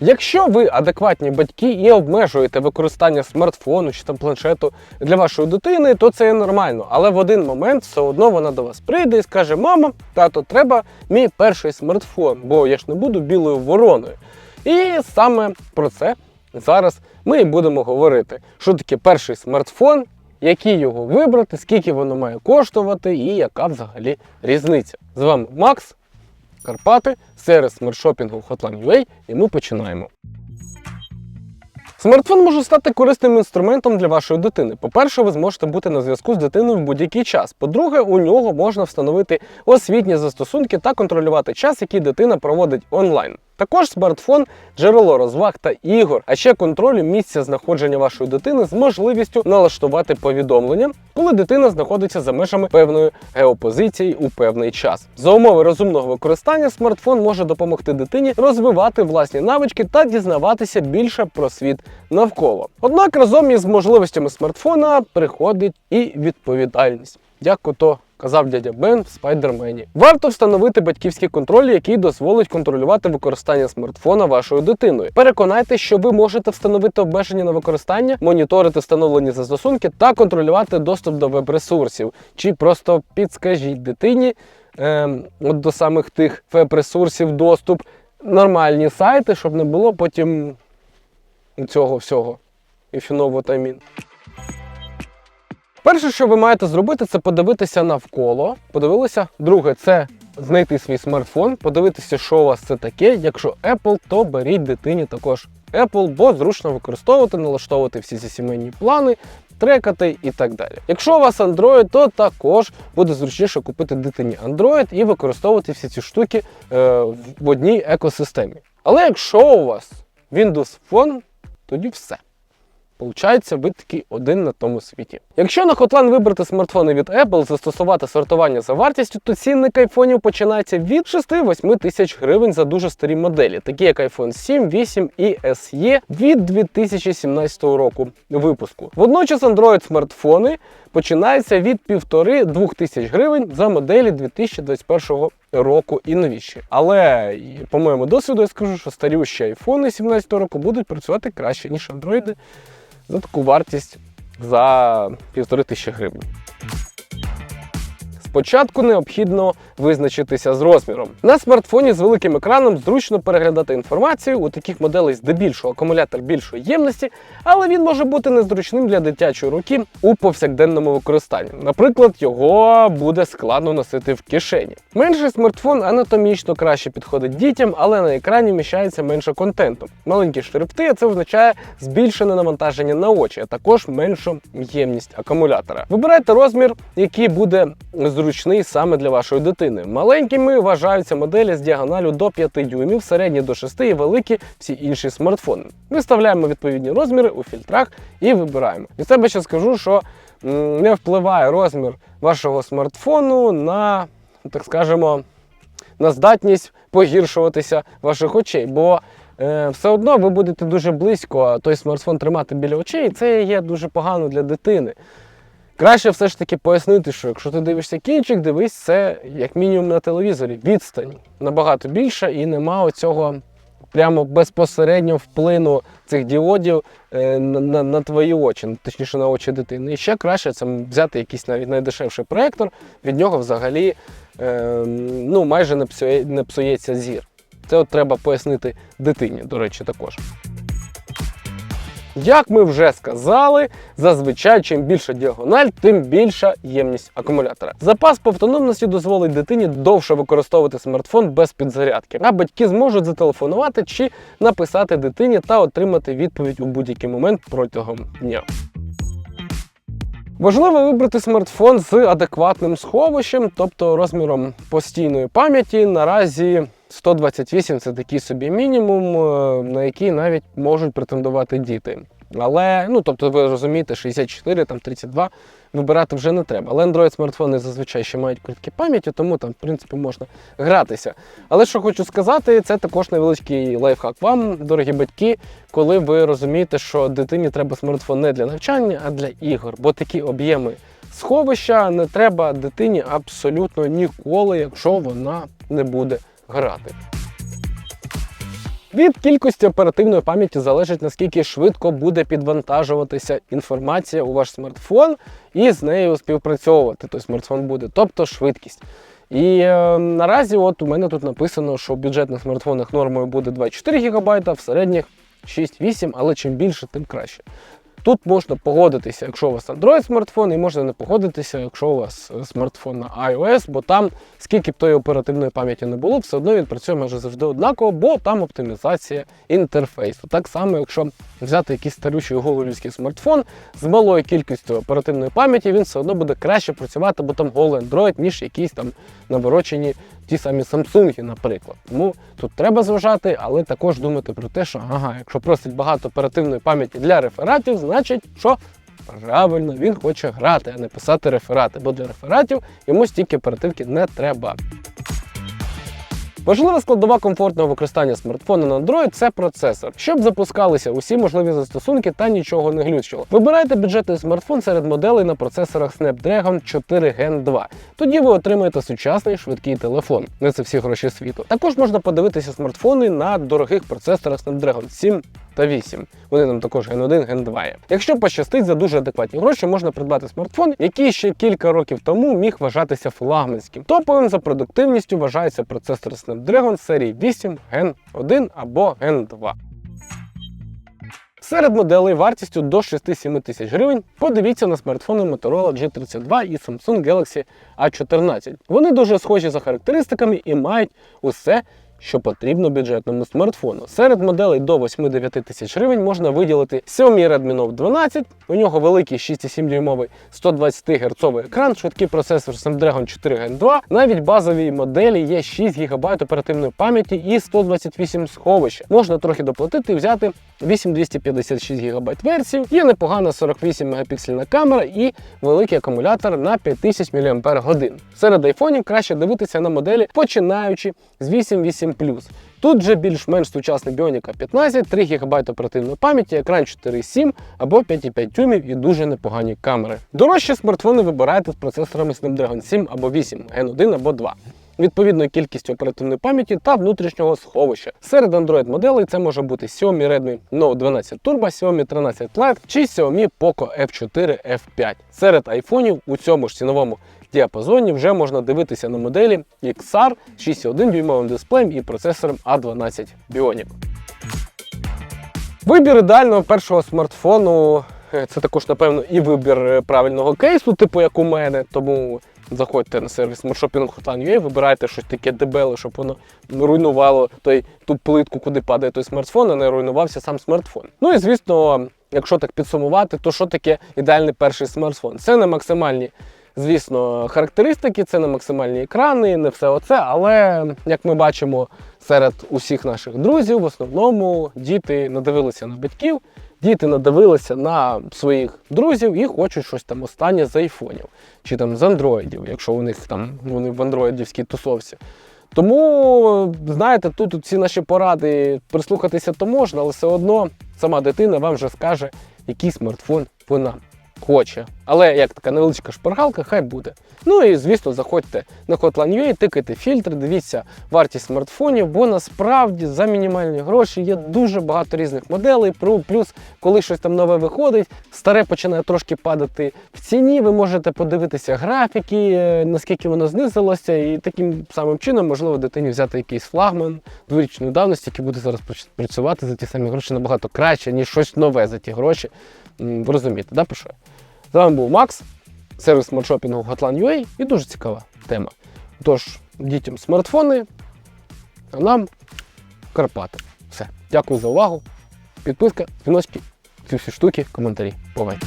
Якщо ви адекватні батьки і обмежуєте використання смартфону чи там планшету для вашої дитини, то це є нормально. Але в один момент все одно вона до вас прийде і скаже: Мама, тато, треба мій перший смартфон, бо я ж не буду білою вороною. І саме про це зараз ми і будемо говорити, що таке перший смартфон, який його вибрати, скільки воно має коштувати і яка взагалі різниця. З вами Макс. Карпати, сервіс смартшопінгу Hotline.ua і ми починаємо. Смартфон може стати корисним інструментом для вашої дитини. По-перше, ви зможете бути на зв'язку з дитиною в будь-який час. По-друге, у нього можна встановити освітні застосунки та контролювати час, який дитина проводить онлайн. Також смартфон джерело розваг та ігор, а ще контролю місця знаходження вашої дитини з можливістю налаштувати повідомлення, коли дитина знаходиться за межами певної геопозиції у певний час. За умови розумного використання смартфон може допомогти дитині розвивати власні навички та дізнаватися більше про світ навколо. Однак разом із можливостями смартфона приходить і відповідальність. Як ото казав дядя Бен в спайдермені. Варто встановити батьківський контроль, який дозволить контролювати використання смартфона вашою дитиною. Переконайте, що ви можете встановити обмеження на використання, моніторити встановлені застосунки та контролювати доступ до веб-ресурсів. Чи просто підскажіть дитині ем, от до самих тих веб-ресурсів доступ, нормальні сайти, щоб не було потім цього всього. If you know what I mean. Перше, що ви маєте зробити, це подивитися навколо. Подивилися. Друге, це знайти свій смартфон, подивитися, що у вас це таке. Якщо Apple, то беріть дитині також Apple, бо зручно використовувати, налаштовувати всі ці сімейні плани, трекати і так далі. Якщо у вас Android, то також буде зручніше купити дитині Android і використовувати всі ці штуки е, в одній екосистемі. Але якщо у вас Windows Phone, тоді все. Получається, ви такий один на тому світі. Якщо на Hotline вибрати смартфони від Apple, застосувати сортування за вартістю, то цінник айфонів починається від 6-8 тисяч гривень за дуже старі моделі, такі як iPhone 7, 8 і SE від 2017 року випуску. Водночас Android смартфони починаються від 1,5-2 тисяч гривень за моделі 2021 року і новіші. Але по моєму досвіду я скажу, що старіші айфони 17 року будуть працювати краще, ніж андроїди за таку вартість за півтори тисячі гривень. Спочатку необхідно визначитися з розміром. На смартфоні з великим екраном зручно переглядати інформацію. У таких моделей здебільшого акумулятор більшої ємності, але він може бути незручним для дитячої руки у повсякденному використанні. Наприклад, його буде складно носити в кишені. Менший смартфон анатомічно краще підходить дітям, але на екрані вміщається менше контенту. Маленькі шрифти, а це означає збільшене навантаження на очі, а також меншу ємність акумулятора. Вибирайте розмір, який буде зручний саме для вашої дитини. Маленькими вважаються моделі з діагоналю до 5 дюймів, середні до 6 і великі всі інші смартфони. Виставляємо відповідні розміри у фільтрах і вибираємо. Від себе ще скажу, що не впливає розмір вашого смартфону на, так скажемо, на здатність погіршуватися ваших очей. Бо е, все одно ви будете дуже близько той смартфон тримати біля очей, і це є дуже погано для дитини. Краще все ж таки пояснити, що якщо ти дивишся кінчик, дивись це як мінімум на телевізорі. Відстань набагато більша і нема оцього прямо безпосередньо вплину цих діодів е, на, на, на твої очі, точніше на очі дитини. І ще краще це взяти якийсь навіть найдешевший проектор, від нього взагалі е, ну, майже не, псує, не псується зір. Це от треба пояснити дитині, до речі, також. Як ми вже сказали, зазвичай чим більша діагональ, тим більша ємність акумулятора. Запас по автономності дозволить дитині довше використовувати смартфон без підзарядки, а батьки зможуть зателефонувати чи написати дитині та отримати відповідь у будь-який момент протягом дня. Важливо вибрати смартфон з адекватним сховищем, тобто розміром постійної пам'яті. Наразі 128 це такий собі мінімум, е, на який навіть можуть претендувати діти. Але, ну тобто, ви розумієте, 64, там 32 вибирати вже не треба. Але Android смартфони зазвичай ще мають короткі пам'яті, тому там, в принципі, можна гратися. Але що хочу сказати, це також невеличкий лайфхак вам, дорогі батьки, коли ви розумієте, що дитині треба смартфон не для навчання, а для ігор. Бо такі об'єми сховища не треба дитині абсолютно ніколи, якщо вона не буде грати. Від кількості оперативної пам'яті залежить наскільки швидко буде підвантажуватися інформація у ваш смартфон і з нею співпрацьовувати той смартфон буде, тобто швидкість. І е, наразі, от у мене тут написано, що в бюджетних смартфонах нормою буде 24 ГБ, в середніх 6-8, але чим більше, тим краще. Тут можна погодитися, якщо у вас Android смартфон, і можна не погодитися, якщо у вас смартфон на iOS, бо там, скільки б тої оперативної пам'яті не було, все одно він працює майже завжди однаково, бо там оптимізація інтерфейсу. Так само, якщо взяти якийсь старючий гоголівський смартфон з малою кількістю оперативної пам'яті, він все одно буде краще працювати, бо там голий Android, ніж якісь там наворочені ті самі Samsung, наприклад. Тому тут треба зважати, але також думати про те, що ага, якщо просить багато оперативної пам'яті для рефератів, значить, що правильно він хоче грати, а не писати реферати, бо для рефератів йому стільки оперативки не треба. Важлива складова комфортного використання смартфона на Android це процесор, щоб запускалися усі можливі застосунки та нічого не глючило. Вибирайте бюджетний смартфон серед моделей на процесорах Snapdragon 4 Gen 2. Тоді ви отримаєте сучасний швидкий телефон. Не це всі гроші світу. Також можна подивитися смартфони на дорогих процесорах Snapdragon 7 та 8. Вони нам також Gen 1, Gen 2 є. Якщо пощастить за дуже адекватні гроші, можна придбати смартфон, який ще кілька років тому міг вважатися флагманським. Топовим за продуктивністю вважається процесор Snapdragon серії 8 Gen 1 або Gen 2. Серед моделей вартістю до 6-7 тисяч гривень подивіться на смартфони Motorola G32 і Samsung Galaxy A14. Вони дуже схожі за характеристиками і мають усе, що потрібно бюджетному смартфону. Серед моделей до 8-9 тисяч гривень можна виділити Xiaomi Redmi Note 12. У нього великий 6,7 дюймовий 120 Гц екран, швидкий процесор Snapdragon 4 Gen 2. Навіть базовій моделі є 6 ГБ оперативної пам'яті і 128 сховища. Можна трохи доплатити і взяти 8256 ГБ версію. Є непогана 48 мегапіксельна камера і великий акумулятор на 5000 мАч. Серед айфонів краще дивитися на моделі, починаючи з 8.8 Тут же більш-менш сучасний Bionic 15, 3 ГБ оперативної пам'яті, екран 4.7 або 5,5 тюмів і дуже непогані камери. Дорожчі смартфони вибираєте з процесорами Snapdragon 7 або 8, Gen 1 або 2. Відповідною кількістю оперативної пам'яті та внутрішнього сховища. Серед Android моделей це може бути Xiaomi Redmi Note 12 Turbo, Xiaomi 13 Lite чи Xiaomi Poco F4 F5. Серед айфонів у цьому ж ціновому діапазоні вже можна дивитися на моделі XR 6,1 дюймовим дисплеєм і процесором A12 Bionic. Вибір ідеального першого смартфону е, це також, напевно, і вибір е, правильного кейсу, типу як у мене. Тому заходьте на сервіс Morshopping Hotline.ua, вибирайте щось таке дебеле, щоб воно руйнувало той, ту плитку, куди падає той смартфон, а не руйнувався сам смартфон. Ну і звісно, якщо так підсумувати, то що таке ідеальний перший смартфон? Це не максимальні. Звісно, характеристики, це не максимальні екрани, не все оце, але як ми бачимо серед усіх наших друзів, в основному діти надивилися на батьків, діти надивилися на своїх друзів і хочуть щось там останнє з айфонів чи там з андроїдів, якщо у них там вони в андроїдівській тусовці. Тому, знаєте, тут ці наші поради прислухатися то можна, але все одно сама дитина вам вже скаже, який смартфон вона хоче. Але як така невеличка шпаргалка, хай буде. Ну і звісно, заходьте на Hotline.ua, тикайте фільтри, дивіться вартість смартфонів, бо насправді за мінімальні гроші є дуже багато різних моделей. Плюс, коли щось там нове виходить, старе починає трошки падати в ціні. Ви можете подивитися графіки, е, наскільки воно знизилося, і таким самим чином можливо дитині взяти якийсь флагман дворічної давності, який буде зараз працювати за ті самі гроші набагато краще, ніж щось нове за ті гроші. Ви розумієте, да, що? З вами був Макс, сервіс смартшопінгу Hotline.ua і дуже цікава тема. Тож, дітям смартфони, а нам Карпати. Все. Дякую за увагу. Підписка, дзвіночки, ці всі штуки, коментарі. Бувайте!